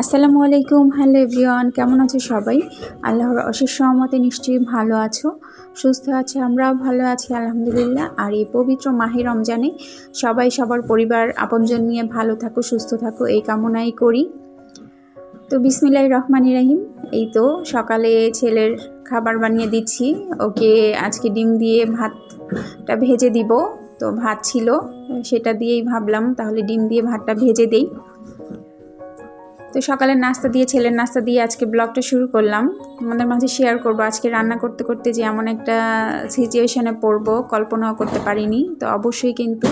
আসসালামু আলাইকুম, hello everyone, কেমন আছো সবাই? আল্লাহর অশেষ সহমতে নিশ্চয়ই ভালো আছো, সুস্থ আছে, আমরাও ভালো আছি, আলহামদুলিল্লাহ। আর এই পবিত্র মাহে রমজানে সবাই সবার পরিবার, আপনজন নিয়ে ভালো থাকো, সুস্থ থাকো, এই কামনাই করি। তো বিসমিল্লাহ রহমান রাহিম, এই তো সকালে ছেলের খাবার বানিয়ে দিচ্ছি, ওকে আজকে ডিম দিয়ে ভাতটা ভেজে দিব। তো ভাত ছিল, সেটা দিয়েই ভাবলাম তাহলে ডিম দিয়ে ভাতটা ভেজে দেই। তো সকালের নাস্তা দিয়ে, ছেলের নাস্তা দিয়ে আজকে ব্লগটা শুরু করলাম। আমাদের মাঝে শেয়ার করব। আজকে রান্না করতে করতে যে এমন একটা সিচুয়েশানে পড়ব, কল্পনাও করতে পারিনি। তো অবশ্যই কিন্তু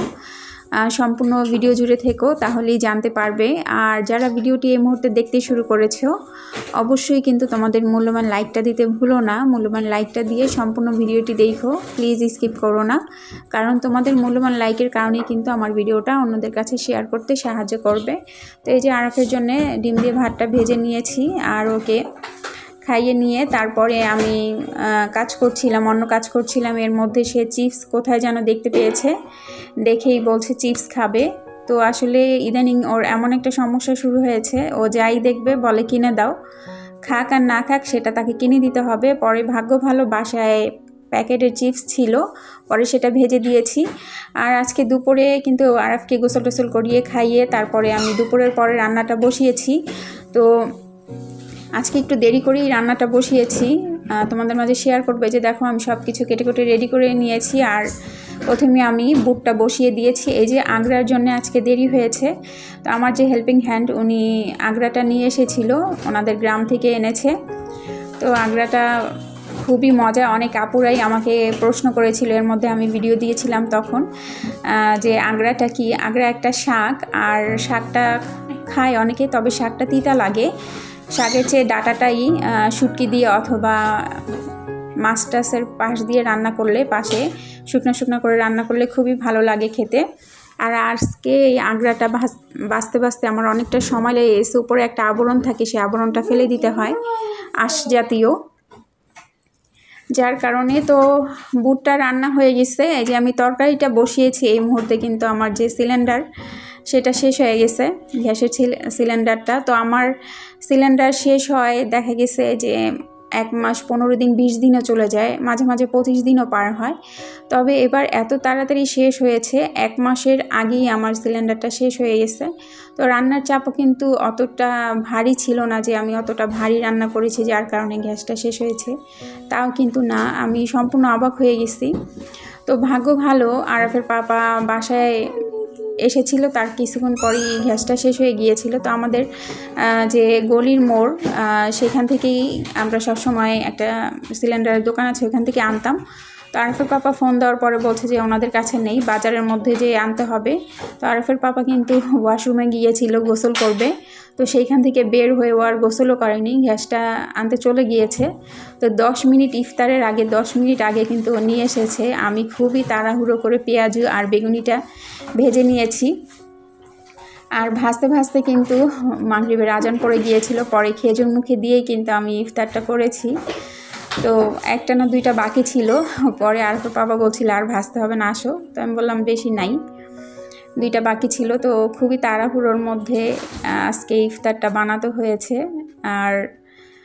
সম্পূর্ণ ভিডিও জুড়ে থেকো, তাহলেই জানতে পারবে। আর যারা ভিডিওটি এই মুহূর্তে দেখতে শুরু করেছ, অবশ্যই কিন্তু তোমাদের মূল্যবান লাইকটা দিতে ভুলো না। মূল্যবান লাইকটা দিয়ে সম্পূর্ণ ভিডিওটি দেখো। প্লিজ স্কিপ করো না। কারণ তোমাদের মূল্যবান লাইকের কারণেই কিন্তু আমার ভিডিওটা অন্যদের কাছে শেয়ার করতে সাহায্য করবে। তো এই যে আরাফের জন্যে ডিম দিয়ে ভাতটা ভেজে নিয়েছি, আর ওকে খাইয়ে নিয়ে তারপরে আমি কাজ করছিলাম, অন্য কাজ করছিলাম। এর মধ্যে সে চিপস কোথায় যেন দেখতে পেয়েছে। দেখেই বলছে, চিপস খাবে। তো আসলে ইদানিং ওর এমন একটা সমস্যা শুরু হয়েছে। ও যাই দেখবে, বলে, কিনে দাও। খাক আর না খাক, সেটা তাকে কিনে দিতে হবে। পরে ভাগ্য ভালো, বাসায় প্যাকেটের চিপস ছিল। পরে সেটা ভেজে দিয়েছি। আর আজকে দুপুরে কিন্তু আরাফকে গোসল টোসল করিয়ে খাইয়ে তারপরে আমি দুপুরের পরে রান্নাটা বসিয়েছি। তো আজকে একটু দেরি করেই রান্নাটা বসিয়েছি। তোমাদের মাঝে শেয়ার করবে যে দেখো, আমি সব কিছু কেটে কেটে রেডি করে নিয়েছি আর প্রথমে আমি বুটটা বসিয়ে দিয়েছি। এই যে আগ্রার জন্য আজকে দেরি হয়েছে। তো আমার যে হেল্পিং হ্যান্ড উনি আগ্রাটা নিয়ে এসেছিল, ওনাদের গ্রাম থেকে এনেছে। তো আগ্রাটা খুবই মজা, অনেক আপুরাই আমাকে প্রশ্ন করেছিল, এর মধ্যে আমি ভিডিও দিয়েছিলাম তখন যে আগ্রাটা কি? আগ্রা একটা শাক, আর শাকটা খায় অনেকে, তবে শাকটা তিতা লাগে। শাকের চেয়ে ডাটাটাই শুটকি দিয়ে অথবা মাছ টাছের পাশ দিয়ে রান্না করলে পাশে শুকনো শুকনো করে রান্না করলে খুবই ভালো লাগে খেতে। আর আজকে এই আগ্রাটা বাঁচতে বাঁচতে আমার অনেকটা সময় লেগে গেছে। উপরে একটা আবরণ থাকে, সেই আবরণটা ফেলে দিতে হয় আঁশ জাতীয়। যার কারণে তো বুটটা রান্না হয়ে গেছে। এই যে আমি তরকারিটা বসিয়েছি এই মুহূর্তে কিন্তু আমার যে সিলিন্ডার সেটা শেষ হয়ে গেছে, গ্যাসের সিলিন্ডারটা। তো আমার সিলিন্ডার শেষ হয়, দেখা গেছে যে এক মাস পনেরো দিন, বিশ দিনও চলে যায়, মাঝে মাঝে পঁচিশ দিনও পার হয়। তবে এবার এত তাড়াতাড়ি শেষ হয়েছে, এক মাসের আগেই আমার সিলিন্ডারটা শেষ হয়ে গেছে। তো রান্নার চাপও কিন্তু অতটা ভারী ছিল না যে আমি অতটা ভারী রান্না করেছি, যার কারণে গ্যাসটা শেষ হয়েছে। তাও কিন্তু না, আমি সম্পূর্ণ অবাক হয়ে গেছি। তো ভাগ্য ভালো, আরাফের পাপা বাসায় এসেছিল, তার কিছুক্ষণ পরেই গ্যাসটা শেষ হয়ে গিয়েছিল। তো আমাদের যে গলির মোড় সেখান থেকেই আমরা সবসময় একটা সিলিন্ডারের দোকান আছে, ওখান থেকে আনতাম। তো আরফের পাপা ফোন দেওয়ার পরে বলছে যে ওনাদের কাছে নেই, বাজারের মধ্যে যে আনতে হবে। তো আরফের পাপা কিন্তু ওয়াশরুমে গিয়েছিল, গোসল করবে। তো সেইখান থেকে বের হয়ে ও আর গোসলও করেনি, গ্যাসটা আনতে চলে গিয়েছে। তো দশ মিনিট ইফতারের আগে, দশ মিনিট আগে কিন্তু নিয়ে এসেছে। আমি খুবই তাড়াহুড়ো করে পেঁয়াজু আর বেগুনিটা ভেজে নিয়েছি। আর ভাজতে ভাজতে কিন্তু মাগরীবের আজান পড়ে গিয়েছিল, পরে খেজুর মুখে দিয়েই কিন্তু আমি ইফতারটা করেছি। তো একটা না দুইটা বাকি ছিল। পরে আর তো বাবা বলছিল, আর ভাসতে হবে না, আসো। তো আমি বললাম, বেশি নাই। দুইটা বাকি ছিল। তো খুবই তাড়াহুড়োর মধ্যে আজকে ইফতারটা বানাতে হয়েছে। আর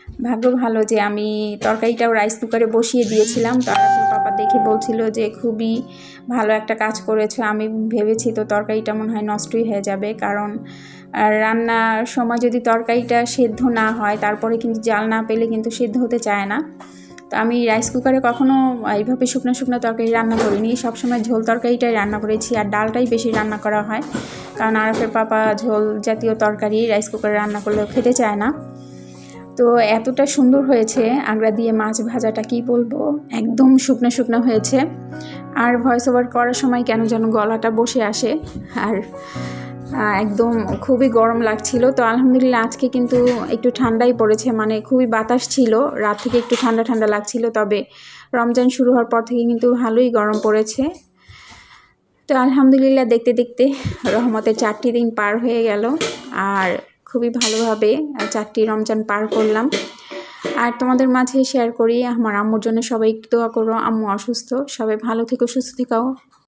ভাগ্য ভালো যে আমি তরকারিটাও রাইস কুকারে বসিয়ে দিয়েছিলাম। তো পাপা দেখে বলছিল যে, খুবই ভালো একটা কাজ করেছ। আমি ভেবেছি তো তরকারিটা মনে হয় নষ্টই হয়ে যাবে। কারণ রান্নার সময় যদি তরকারিটা সেদ্ধ না হয়, তারপরে কিন্তু জাল না পেলে কিন্তু সেদ্ধ হতে চায় না। তো আমি রাইস কুকারে কখনও এইভাবে শুকনো শুকনো তরকারি রান্না করিনি। সবসময় ঝোল তরকারিটাই রান্না করেছি, আর ডালটাই বেশি রান্না করা হয়। কারণ আরফের পাপা ঝোল জাতীয় তরকারি রাইস কুকারে রান্না করলেও খেতে চায় না। তো এতটা সুন্দর হয়েছে আগ্রা দিয়ে মাছ ভাজাটা কি বলব? একদম শুকনো শুকনো হয়েছে। আর ভয়েস ওভার করার সময় কেন যেন গলাটা বসে আসে। আর একদম খুবই গরম লাগছিল। তো আলহামদুলিল্লাহ আজকে কিন্তু একটু ঠান্ডাই পড়েছে। মানে খুবই বাতাস ছিল। রাত থেকে একটু ঠান্ডা ঠান্ডা লাগছিল। তবে রমজান শুরু হওয়ার পর থেকে কিন্তু ভালোই গরম পড়েছে। তো আলহামদুলিল্লাহ দেখতে দেখতে রহমতের চারটি দিন পার হয়ে গেল। আর খুবই ভালোভাবে চারটি রমজান পার করলাম। আর তোমাদের মাঝে শেয়ার করি, আমার আম্মুর জন্য সবাই দোয়া করো, আম্মু অসুস্থ, সবাই ভালো থেকো, সুস্থ থেকো।